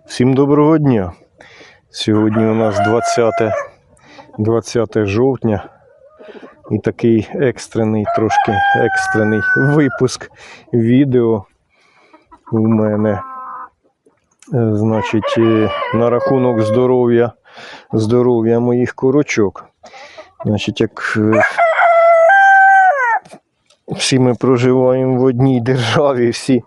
Всім доброго дня. Сьогодні у нас 20, 20 жовтня і такий екстрений, трошки екстрений випуск відео у мене. Е, Значить, е, на рахунок здоров'я, здоров'я моїх курочок. Значить, як е, всі ми проживаємо в одній державі, всі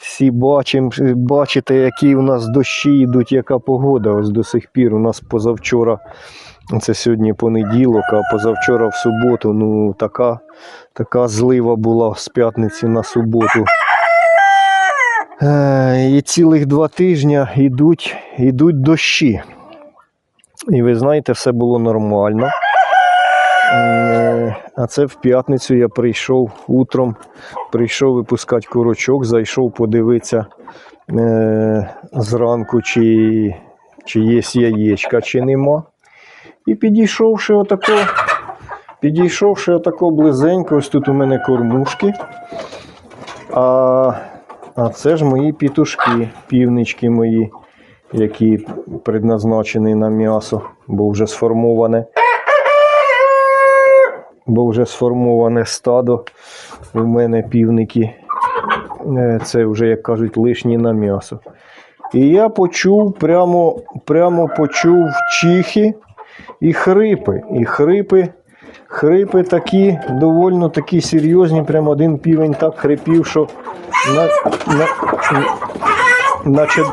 всі бачимо, бачите, які у нас дощі йдуть, яка погода. Ось до сих пір. У нас позавчора, це сьогодні понеділок, а позавчора в суботу, ну така, така злива була з п'ятниці на суботу. Е, І цілих два тижні йдуть, йдуть дощі. І ви знаєте, все було нормально. Е, А це в п'ятницю я прийшов утром, прийшов випускати курочок, зайшов подивитися е, зранку, чи, чи є яєчка, чи нема. І підійшовши отако, підійшовши отако близенько, ось тут у мене кормушки. А, а це ж мої пітушки, півнички мої, які предназначені на м'ясо, бо вже сформоване бо вже сформоване стадо. У мене півники. Е, Це вже, як кажуть, лишні на м'ясо. І я почув, прямо, прямо почув чихи і хрипи. І хрипи, хрипи такі, довольно такі серйозні. Прямо один півень так хрипів, що на, на, наче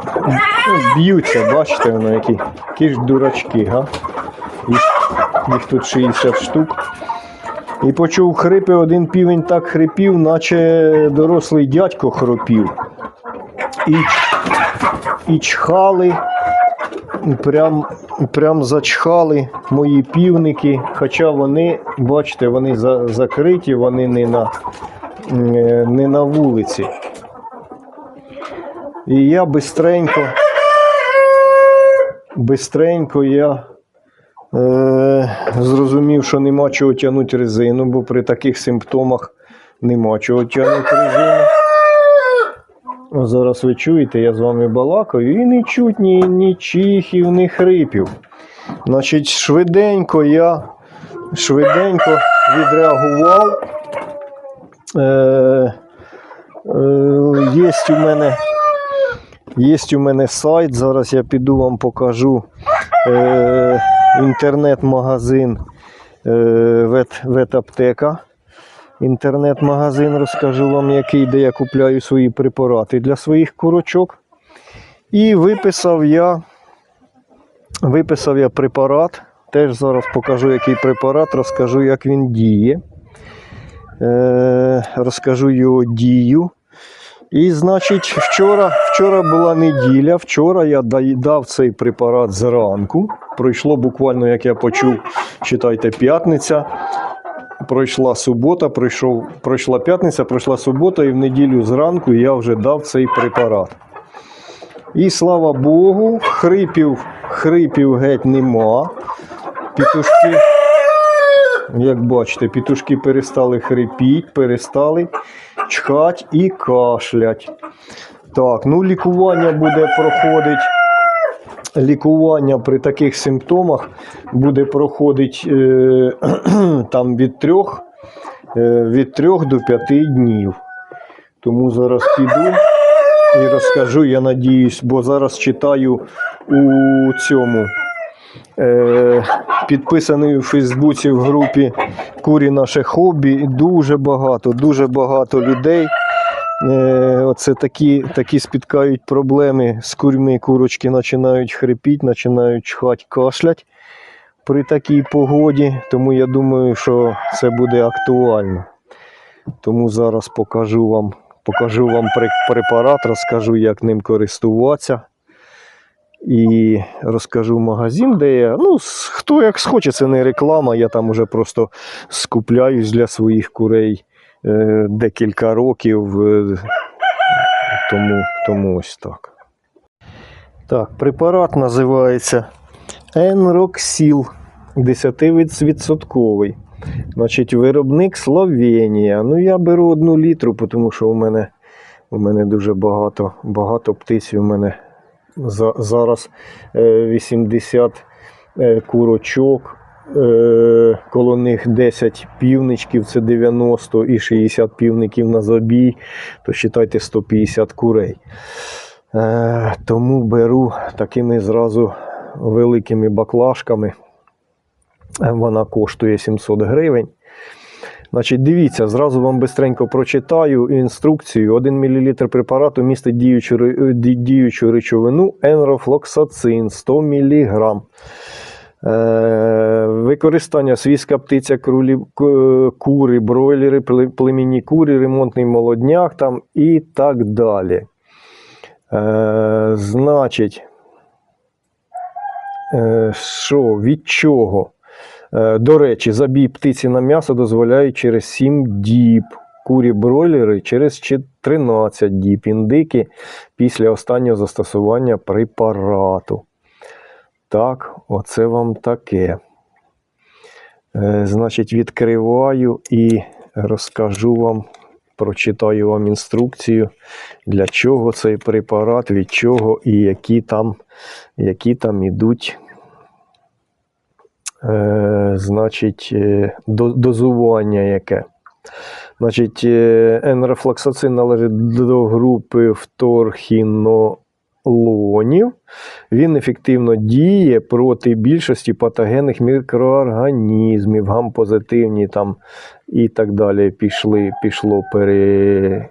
б'ються, бачите, воно які, які ж дурачки, га? Їх, їх тут 60 штук. І почув хрипи, один півень так хрипів, наче дорослий дядько хропів. І, і чхали, прям, прям зачхали мої півники. Хоча вони, бачите, вони за, закриті, вони не на, не на вулиці. І я бистренько, бистренько я зрозумів, що нема чого тягнути резину, бо при таких симптомах нема чого тягнути резину. Зараз ви чуєте, я з вами балакаю і не чуть ні, ні чихів, ні хрипів. Значить, швиденько я швиденько відреагував. Е, е, є у мене Є у мене сайт, зараз я піду вам покажу е, інтернет-магазин е, вет, ветаптека. Інтернет-магазин розкажу вам, який, де я купляю свої препарати для своїх курочок. І виписав я, виписав я препарат. Теж зараз покажу, який препарат, розкажу, як він діє. Е, розкажу його дію. І, значить, вчора, вчора була неділя. Вчора я дав цей препарат зранку. Пройшло буквально, як я почув, читайте, п'ятниця. Пройшла субота, пройшов, пройшла п'ятниця, пройшла субота, і в неділю зранку я вже дав цей препарат. І слава Богу, хрипів, хрипів геть нема. Пітушки, як бачите, пітушки перестали хрипіти, перестали чхать і кашлять. Так, ну лікування буде проходить. Лікування при таких симптомах буде проходить е, там від 3, е, від 3 до 5 днів. Тому зараз піду і розкажу, я надіюсь, бо зараз читаю у цьому е, підписаний у Фейсбуці в групі Курі наше хобі. Дуже багато, дуже багато людей. Е, оце такі, такі спіткають проблеми з курьми. Курочки починають хрипіти, починають чхати, кашлять при такій погоді. Тому я думаю, що це буде актуально. Тому зараз покажу вам, покажу вам препарат, розкажу, як ним користуватися. І розкажу магазин, де я. Ну, хто як схоче, це не реклама. Я там уже просто скупляюсь для своїх курей е, декілька років. е, тому, тому ось так. Так, препарат називається Енроксіл 10%. Значить, виробник Словенія. Ну, я беру одну літру, тому що у мене, у мене дуже багато, багато птиць. У мене зараз е, 80 е, курочок, е, коло них 10 півничків, це 90 і 60 півників на забій, то вважайте 150 курей. Е, Тому беру такими зразу великими баклажками. Е, Вона коштує 700 гривень. Значить, дивіться, зразу вам бистренько прочитаю інструкцію. 1 мл препарату містить діючу, е, ді- діючу речовину енрофлоксацин 100 мг. Е, використання свійська птиця, крулі, кури, бройлери, племінні кури, ремонтний молодняк там і так далі. Е, значить, е, що, від чого? Е, До речі, забій птиці на м'ясо дозволяють через 7 діб. Курі бройлери через 13 діб. Індики після останнього застосування препарату. Так, оце вам таке. Е, Значить, відкриваю і розкажу вам, прочитаю вам інструкцію, для чого цей препарат, від чого і які там, які там ідуть е, значить, е, дозування яке. Значить, енрофлоксацин належить до групи вторхінолонів. Він ефективно діє проти більшості патогенних мікроорганізмів, гам-позитивні там і так далі. Пішли, пішло пере,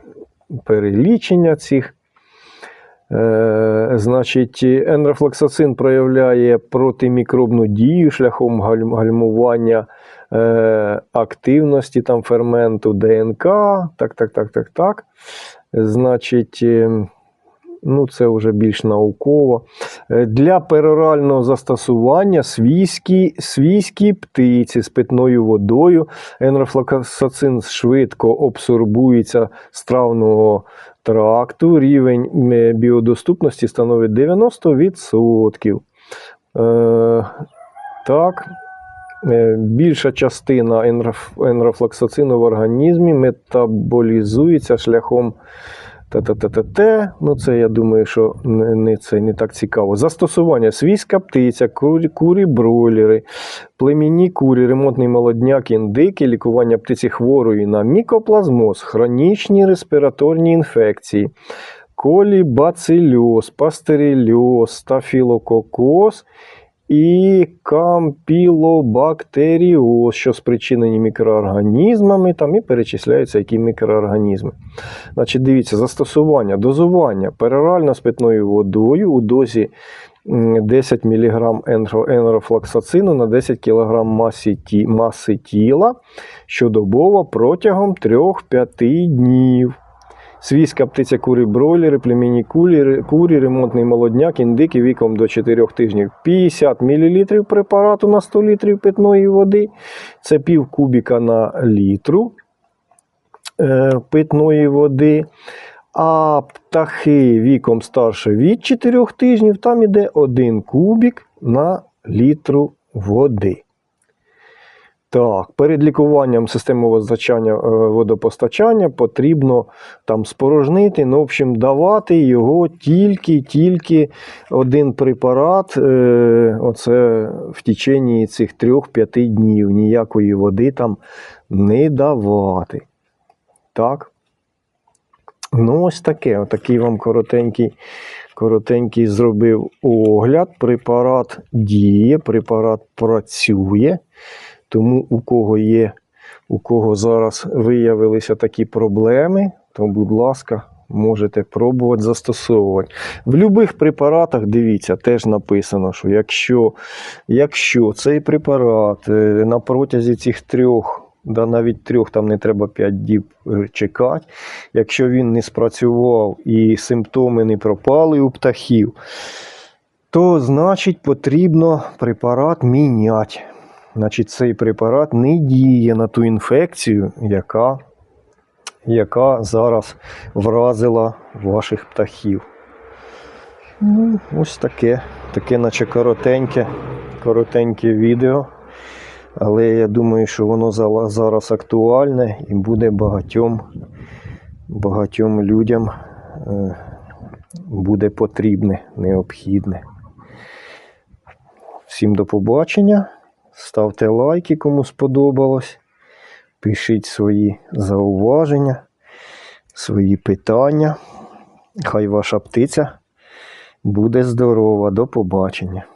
перелічення цих. Е, значить, енрофлоксацин проявляє протимікробну дію шляхом галь- гальмування е, активності там, ферменту ДНК. Так, так, так, так, так. Значить, е, ну, це вже більш науково. Е, Для перорального застосування свійські, свійські птиці з питною водою. Енрофлоксацин швидко абсорбується з травного тракту. Рівень е, біодоступності становить 90%. Е, так. Е, Більша частина енроф- енрофлоксацину в організмі метаболізується шляхом ТТТТ. Ну, це я думаю, що не, це не так цікаво. Застосування свійська птиця, курі, курі бройлери, племінні курі, ремонтний молодняк, індики, лікування птиці хворої на мікоплазмоз, хронічні респіраторні інфекції, колібацильоз, пастерельоз, стафілококоз і кампілобактеріоз, що спричинені мікроорганізмами, там і перечисляються які мікроорганізми. Значить, дивіться, застосування, дозування перорально з питною водою у дозі 10 мг енро- на 10 кг масі, ті- маси тіла щодобово протягом 3-5 днів. Свійська птиця кури бройлери, племінні кулі, курі, ремонтний молодняк, індики віком до 4 тижнів. 50 мл препарату на 100 літрів питної води. Це пів кубіка на літру е, питної води. А птахи віком старше від 4 тижнів, там іде 1 кубік на літру води. Так, перед лікуванням системи водозачання, е, водопостачання потрібно там спорожнити, ну, в общем, давати його тільки-тільки один препарат, е, оце в течение цих 3-5 днів. Ніякої води там не давати. Так. Ну, ось таке. Отакий вам коротенький, коротенький зробив огляд. Препарат діє, препарат працює. Тому у кого є, у кого зараз виявилися такі проблеми, то, будь ласка, можете пробувати застосовувати. В будь-яких препаратах, дивіться, теж написано, що якщо, якщо цей препарат е, на протязі цих трьох, да навіть трьох, там не треба 5 діб е, чекати, якщо він не спрацював і симптоми не пропали у птахів, то значить потрібно препарат міняти. Значить, цей препарат не діє на ту інфекцію, яка, яка зараз вразила ваших птахів. Ну, ось таке, таке, наче коротеньке, коротеньке відео. Але я думаю, що воно зараз актуальне і буде багатьом, багатьом людям е, буде потрібне, необхідне. Всім до побачення. Ставте лайки, кому сподобалось. Пишіть свої зауваження, свої питання. Хай ваша птиця буде здорова. До побачення.